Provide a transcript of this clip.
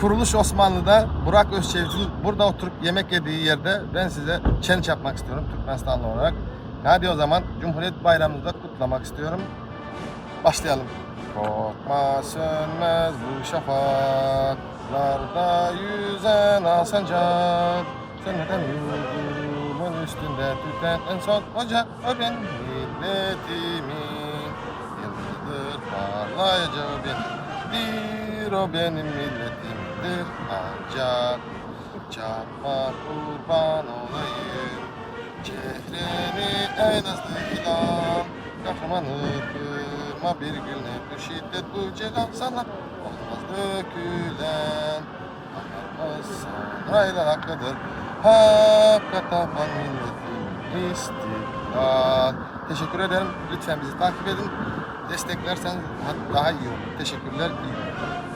Kuruluş Osmanlı'da Burak Özçevit'in burada oturup yemek yediği yerde ben size challenge yapmak istiyorum Türkmenistanlı olarak. Hadi o zaman Cumhuriyet Bayramımızı da kutlamak istiyorum. Başlayalım. Korkma sönmez bu şafaklarda yüzen al sancak. Sönmeden yurdumun üstünde tüten en son ocak o benim milletimin yıldızıdır parlayacağı benimdir o benim milletimdir ancak çarpma kurban olayım Çehreni ey nazlı ilan Kahramanı kırma bir gün hep bir şiddet bu celal sana Olmaz dökülen Akarmaz sanayla hakkıdır Hakka tapan milletin istiklal Teşekkür ederim. Lütfen bizi takip edin. Desteklerseniz daha iyi olur. Teşekkürler. İyi günler.